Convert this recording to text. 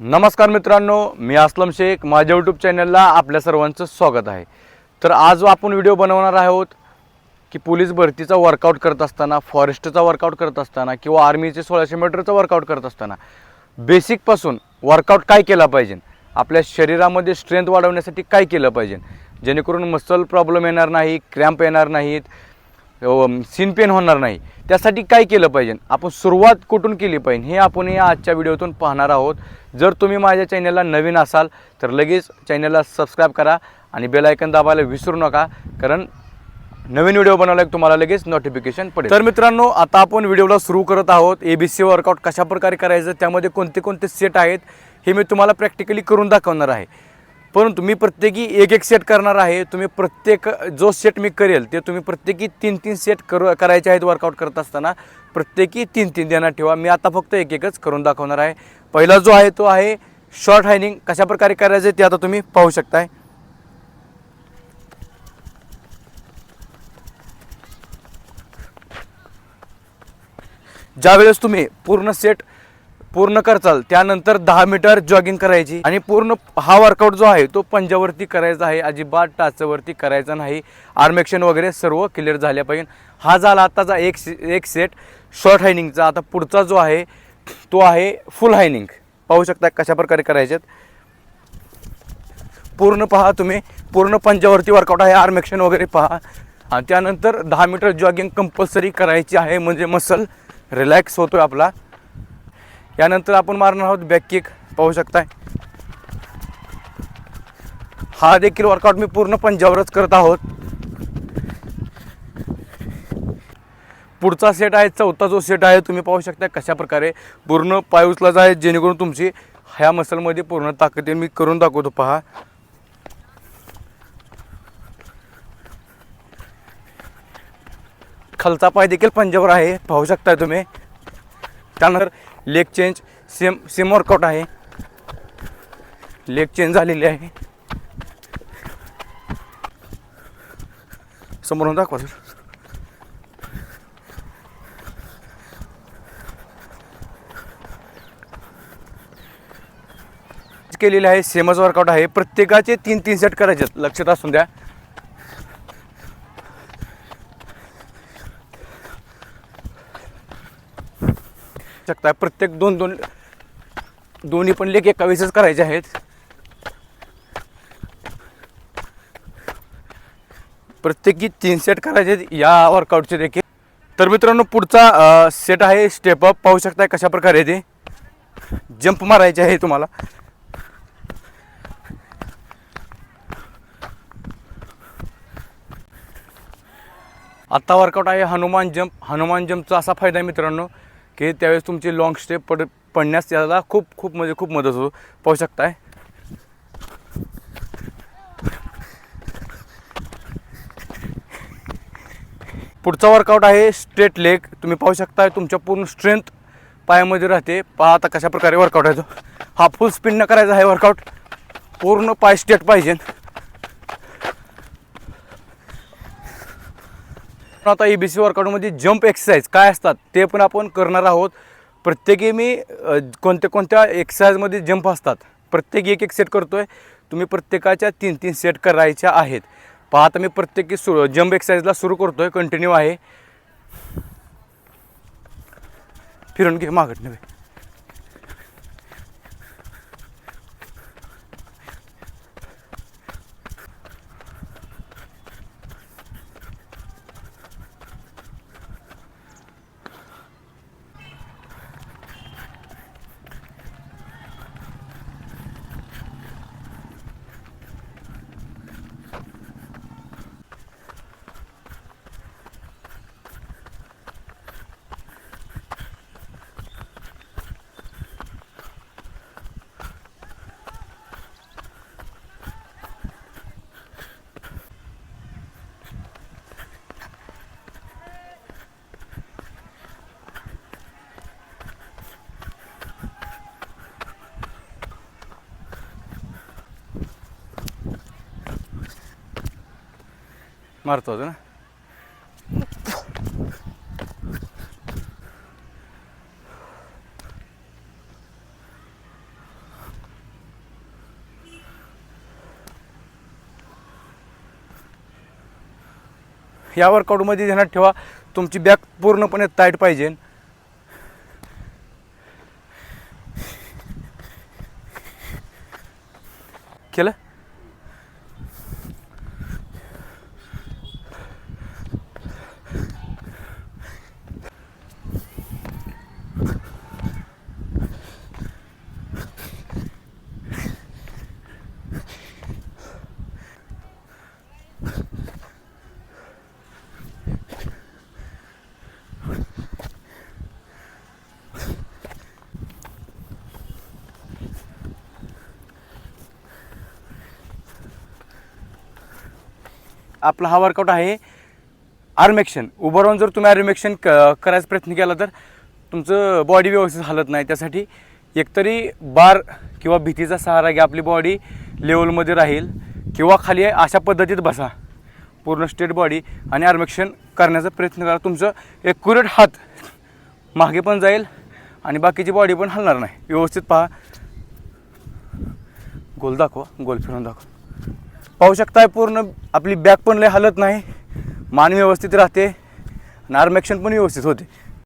नमस्कार मित्रांनो मी असलम शेख. माझ्या यूट्यूब चॅनलला आपल्या सर्वांचं स्वागत आहे. तर आज आपण व्हिडिओ बनवणार आहोत की पोलीस भरतीचा वर्कआउट करत असताना फॉरेस्टचा वर्कआउट करत असताना किंवा आर्मीचे सोळाशे मीटरचा वर्कआउट करत असताना बेसिकपासून वर्कआउट काय केला पाहिजे? आपल्या शरीरामध्ये स्ट्रेंथ वाढवण्यासाठी काय केलं पाहिजे? जेणेकरून मसल प्रॉब्लेम येणार नाही क्रॅम्प येणार नाहीत सीन पेन होणार नाही. त्यासाठी काय केलं पाहिजे? आपण सुरुवात कुठून केली पाहिजे? हे आपण या आजच्या व्हिडिओतून पाहणार आहोत. जर तुम्ही माझ्या चॅनलला नवीन असाल तर लगेच चॅनलला सबस्क्राईब करा आणि बेलायकन दाबायला विसरू नका कारण नवीन व्हिडिओ बनवला की तुम्हाला लगेच नोटिफिकेशन पडेल. तर मित्रांनो आता आपण व्हिडिओला सुरू करत आहोत. ए बी सी वर्कआउट कशाप्रकारे करायचं त्यामध्ये कोणते कोणते सेट आहेत हे मी तुम्हाला प्रॅक्टिकली करून दाखवणार आहे. परंतु मी प्रत्येकी एक एक सेट करणार आहे. तुम्ही प्रत्येक जो सेट मी करेल ते तुम्ही प्रत्येकी तीन तीन सेट करू करायचे आहेत वर्कआउट करत असताना प्रत्येकी तीन तीन देणार ठेवा. मी आता फक्त एक एकच करून दाखवणार आहे. पहिला जो आहे तो आहे शॉर्ट हायनिंग कशा प्रकारे करायचं ते आता तुम्ही पाहू शकताय. ज्यावेळेस तुम्ही पूर्ण सेट पूर्ण करचाल. त्यानंतर दहा मीटर जॉगिंग करायची. आणि पूर्ण हा वर्कआउट जो आहे तो पंजावरती करायचा आहे. अजिबात टाचवरती करायचा नाही. आर्मेक्शन वगैरे सर्व क्लिअर झाल्या पाहिजे. हा झाला आत्ताचा एक एक सेट शॉर्ट हायनिंगचा आता पुढचा जो आहे तो आहे फुल हायनिंग पाहू शकता कशा प्रकारे करायचे पूर्ण पहा तुम्ही. पूर्ण पंजावरती वर्कआउट आहे. आर्मेक्शन वगैरे पहा. आणि त्यानंतर दहा मीटर जॉगिंग कंपल्सरी करायची आहे. म्हणजे मसल रिलॅक्स होतोय आपला. यानंतर आपण मारणार आहोत बॅक किक पाहू शकताय. हा देखील वर्कआउट मी पूर्ण पंजावरच करत आहोत. पुढचा सेट आहे चौथा जो सेट आहे तुम्ही पाहू शकता कशा प्रकारे पूर्ण पाय उचलायचा आहे जेणेकरून तुमची ह्या मसलमध्ये पूर्ण ताकद मी करून दाखवतो पहा. खालचा पाय देखील पंजावर आहे. पाहू शकताय तुम्ही. त्यानंतर leg change same same workout आहे. लेग चेंज झालेली आहे. समोरून दाखवा सर. केलेले आहे सेमच वर्कआउट आहे. प्रत्येकाचे तीन तीन सेट करायचे आहेत. लक्षात असून द्या. शकता प्रत्येक दोन दोन दोन्ही पण लेख एका वेळेसच करायचे आहेत. प्रत्येकी तीन सेट करायचे आहेत. या वर्कआउटचे देखील. तर मित्रांनो पुढचा सेट आहे. स्टेप अप पाहू शकता कशा प्रकारे ते. जंप मारायचे आहे तुम्हाला. आत्ता वर्कआउट आहे हनुमान जंप हनुमान जंपचा असा फायदा आहे मित्रांनो. की त्यावेळेस तुमची लॉंग स्टेप पड पडण्यास त्याला खूप खूप म्हणजे खूप मदत होतो पाहू शकताय. पुढचा वर्कआउट आहे स्ट्रेट लेग तुम्ही पाहू शकता तुमच्या पूर्ण स्ट्रेंथ पायामध्ये राहते. पहा आता कशा प्रकारे वर्कआउट आहे तो. हा फुल स्पिन करायचा आहे वर्कआउट पूर्ण पाय स्ट्रेट पाहिजे. आता ई बी सी वर्कआउटमध्ये जंप एक्सरसाइज काय असतात ते पण आपण करणार आहोत. प्रत्येकी मी कोणत्या कोणत्या एक्सरसाइजमध्ये जंप असतात प्रत्येक एक एक सेट करतो आहे तुम्ही प्रत्येकाच्या तीन तीन सेट करायच्या आहेत. पहा आता मी प्रत्येकी सु जंप एक्सरसाइजला सुरू करतो आहे कंटिन्यू आहे. फिरून घे मागत नव्हे. मारतो होतो ना या वर्कआउटमध्ये ध्यानात ठेवा तुमची बॅक पूर्णपणे टाईट पाहिजे. केलं? आपला हा वर्कआउट आहे आर्मेक्शन उभं राहून जर तुम्ही आर्मेक्शन क करायचा प्रयत्न केला तर तुमचं बॉडी व्यवस्थित हालत नाही. त्यासाठी एकतरी बार किंवा भीतीचा सहारा घ्या. आपली बॉडी लेवलमध्ये राहील किंवा खाली अशा पद्धतीत बसा. पूर्ण स्टेट बॉडी आणि आर्मेक्शन करण्याचा प्रयत्न करा. तुमचं एक्युरेट हात मागे पण जाईल आणि बाकीची बॉडी पण हलणार नाही. व्यवस्थित पहा. गोल दाखवा. गोल फिरून दाखवा. पाहू शकताय पूर्ण आपली बॅग पण लय हलत नाही. मान व्यवस्थित राहते. आणि आर्मेक्शन पण व्यवस्थित होते.